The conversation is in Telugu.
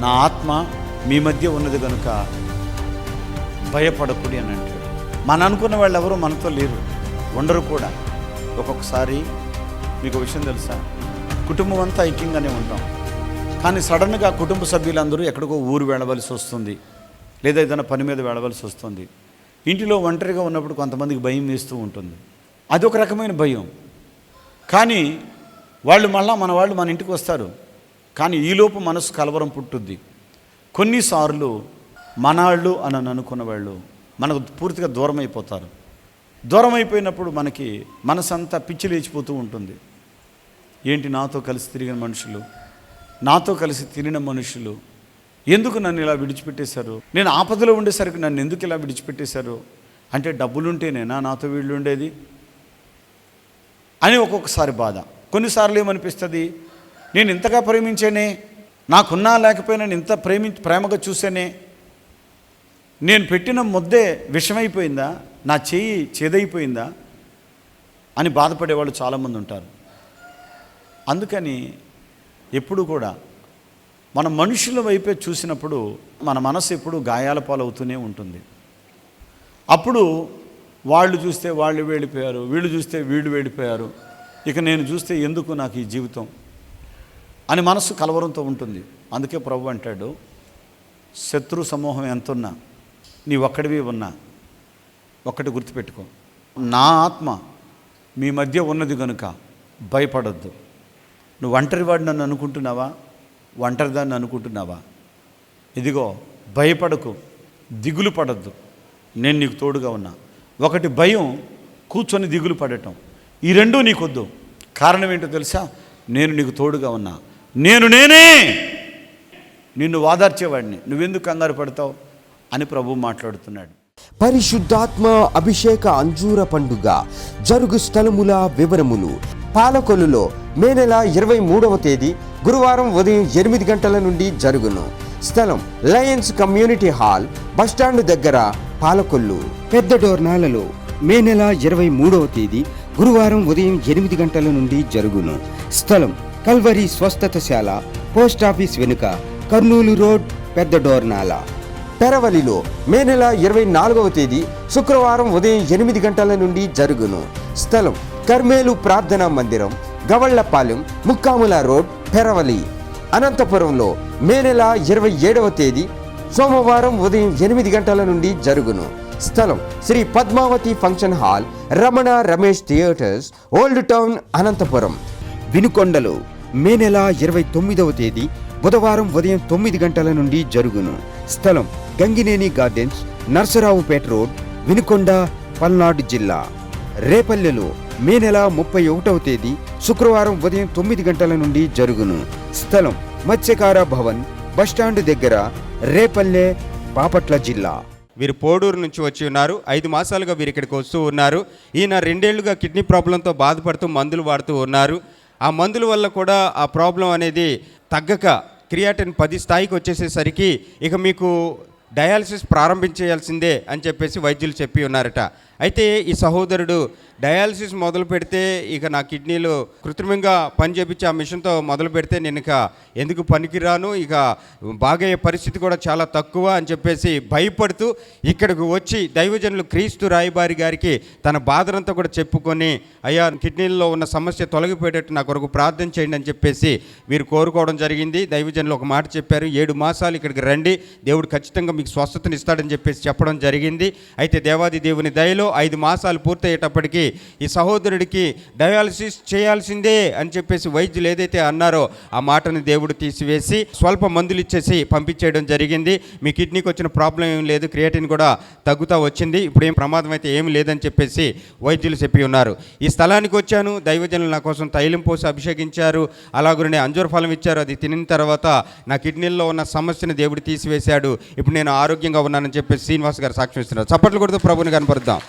నా ఆత్మ మీ మధ్య ఉన్నది కనుక భయపడకుడి అని అంటాడు. మన అనుకున్న వాళ్ళు ఎవరు మనతో లేరు. ఉండరు కూడా. ఒక్కొక్కసారి మీకు విషయం తెలుసా? కుటుంబం అంతా ఐక్యంగానే ఉంటాం. కానీ సడన్గా కుటుంబ సభ్యులందరూ ఎక్కడికో ఊరు వెళ్ళవలసి వస్తుంది. లేదా ఏదైనా పని మీద వెళ్ళవలసి వస్తుంది. ఇంటిలో ఒంటరిగా ఉన్నప్పుడు కొంతమందికి భయం వేస్తూ ఉంటుంది. అది ఒక రకమైన భయం. కానీ వాళ్ళు మళ్ళా మన వాళ్ళు మన ఇంటికి వస్తారు. కానీ ఈలోపు మనసు కలవరం పుట్టుద్ది. కొన్నిసార్లు మనాళ్ళు అని అనుకున్న వాళ్ళు మనకు పూర్తిగా దూరం అయిపోతారు దూరం అయిపోయినప్పుడు మనకి మనసంతా పిచ్చి లేచిపోతూ ఉంటుంది. ఏంటి నాతో కలిసి తిరిగిన మనుషులు? నాతో కలిసి తిరిగిన మనుషులు ఎందుకు నన్ను ఇలా విడిచిపెట్టేశారు? నేను ఆపదలో ఉండేసరికి నన్ను ఎందుకు ఇలా విడిచిపెట్టేశారు? అంటే డబ్బులుంటేనేనా నాతో వీళ్ళు ఉండేది? అని ఒక్కొక్కసారి బాధ. కొన్నిసార్లు ఏమనిపిస్తుంది? నేను ఇంతగా ప్రేమించానే? నాకున్నా లేకపోయినా నేను ఇంత ప్రేమి ప్రేమగా చూసానే? నేను పెట్టిన ముద్దే విషమైపోయిందా? నా చేయి చేదైపోయిందా? అని బాధపడేవాళ్ళు చాలామంది ఉంటారు. అందుకని ఎప్పుడు కూడా మన మనుషుల వైపే చూసినప్పుడు మన మనసు ఎప్పుడు గాయాల పాలవుతూనే ఉంటుంది. అప్పుడు వాళ్ళు చూస్తే వాళ్ళు వెళ్ళిపోయారు వీళ్ళు చూస్తే వీళ్ళు వెళ్ళిపోయారు ఇక నేను చూస్తే ఎందుకు నాకు ఈ జీవితం? అని మనసు కలవరంతో ఉంటుంది. అందుకే ప్రభు అంటాడు శత్రు సమూహం ఎంతున్నా నీ ఒక్కడివి ఉన్నా ఒక్కటి గుర్తుపెట్టుకో. నా ఆత్మ మీ మధ్య ఉన్నది కనుక భయపడొద్దు. నువ్వు ఒంటరివాడు నన్ను అనుకుంటున్నావా? ఒంటరిదాన్ని అనుకుంటున్నావా? ఇదిగో భయపడకు దిగులు పడద్దు. నేను నీకు తోడుగా ఉన్నా. ఒకటి భయం కూర్చొని దిగులు పడటం. ఈ రెండూ నీకొద్దు. కారణం ఏంటో తెలుసా? నేను నీకు తోడుగా ఉన్నా. నేను నేనే. నిన్ను వాదార్చేవాడిని. నువ్వెందుకు కంగారు పడతావు? అని ప్రభు మాట్లాడుతున్నాడు. పరిశుద్ధాత్మ అభిషేక అంజూర పండుగ జరుగు స్థలముల వివరములు. పాలకొల్లులో మే నెల ఇరవై మూడవ తేదీ గురువారం ఉదయం ఎనిమిది గంటల నుండి జరుగును. స్థలం లయన్స్ కమ్యూనిటీ హాల్ బస్టాండ్ దగ్గర పాలకొల్లు. పెద్ద డోర్నాలలో మే నెల ఇరవై మూడవ తేదీ గురువారం ఉదయం ఎనిమిది గంటల నుండి జరుగును. స్థలం కల్వరి స్వస్థతశాల పోస్ట్ ఆఫీస్ వెనుక కర్నూలు రోడ్ పెద్ద డోర్నాల. పెరవలిలో మే నెల ఇరవై నాలుగవ తేదీ శుక్రవారం ఉదయం ఎనిమిది గంటల నుండి జరుగును. స్థలం కర్మేలు ప్రార్థనా మందిరం గవళ్ళపాలెం ముక్కాముల రోడ్ పెరవలి అనంతపురంలో మే నెల ఇరవై ఏడవ తేదీ సోమవారం ఉదయం ఎనిమిది గంటల నుండి జరుగును. స్థలం Sri Padmavathi function hall Ramana Ramesh theatres old town Anantapuram. వినుకొండలో మే నెల ఇరవై తొమ్మిదవ తేదీ బుధవారం ఉదయం తొమ్మిది గంటల నుండి జరుగును. స్థలం గంగినేని గార్డెన్స్ నర్సరావుపేట రోడ్ వినుకొండ పల్నాడు జిల్లా. రేపల్లెలో మే నెల ముప్పై ఒకటవ తేదీ శుక్రవారం ఉదయం తొమ్మిది గంటల నుండి జరుగును. స్థలం మత్స్యకార భవన్ బస్టాండ్ దగ్గర రేపల్లె బాపట్ల జిల్లా. వీరు పోడూరు నుంచి వచ్చి ఉన్నారు. ఐదు మాసాలుగా వీరు ఇక్కడికి వస్తూ ఉన్నారు. ఈయన రెండేళ్ళుగా కిడ్నీ ప్రాబ్లంతో బాధపడుతూ మందులు వాడుతూ ఉన్నారు. ఆ మందుల వల్ల కూడా ఆ ప్రాబ్లం అనేది తగ్గక క్రియాటిన్ పది స్థాయికి వచ్చేసేసరికి ఇక మీకు డయాలసిస్ ప్రారంభించేయాల్సిందే అని చెప్పేసి వైద్యులు చెప్పి ఉన్నారట. అయితే ఈ సహోదరుడు డయాలసిస్ మొదలు పెడితే ఇక నా కిడ్నీలు కృత్రిమంగా పని చేపించి ఆ మిషన్తో మొదలు పెడితే నేను ఇక ఎందుకు పనికిరాను? ఇక బాగయ్యే పరిస్థితి కూడా చాలా తక్కువ అని చెప్పేసి భయపడుతూ ఇక్కడికి వచ్చి దైవజనులు క్రీస్తు రాయబారి గారికి తన బాధనంతా కూడా చెప్పుకొని అయ్యా కిడ్నీల్లో ఉన్న సమస్య తొలగిపోయేటట్టు నా కొరకు ప్రార్థన చేయండి అని చెప్పేసి వీరు కోరుకోవడం జరిగింది. దైవజనులు ఒక మాట చెప్పారు ఏడు మాసాలు ఇక్కడికి రండి దేవుడు ఖచ్చితంగా మీకు స్వస్థతని ఇస్తాడని చెప్పేసి చెప్పడం జరిగింది. అయితే దేవాది దేవుని దయలో ఐదు మాసాలు పూర్తయ్యేటప్పటికి ఈ సహోదరుడికి డయాలసిస్ చేయాల్సిందే అని చెప్పేసి వైద్యులు ఏదైతే అన్నారో ఆ మాటను దేవుడు తీసివేసి స్వల్ప మందులు ఇచ్చేసి పంపించేయడం జరిగింది. మీ కిడ్నీకి వచ్చిన ప్రాబ్లం ఏం లేదు. క్రియేటిన్ కూడా తగ్గుతా వచ్చింది. ఇప్పుడు ఏం ప్రమాదం అయితే ఏం లేదని చెప్పేసి వైద్యులు చెప్పి ఉన్నారు. ఈ స్థలానికి వచ్చాను. దైవజనులు నా కోసం తైలం పోసి అభిషేకించారు. అలాగనే అంజూర ఫలం ఇచ్చారు. అది తినిన తర్వాత నా కిడ్నీల్లో ఉన్న సమస్యను దేవుడు తీసివేశాడు. ఇప్పుడు నేను ఆరోగ్యంగా ఉన్నానని చెప్పేసి శ్రీనివాస్ గారు సాక్ష్యం ఇస్తున్నారు. చప్పట్లు కొడుతూ ప్రభుని కనపరుద్దాం.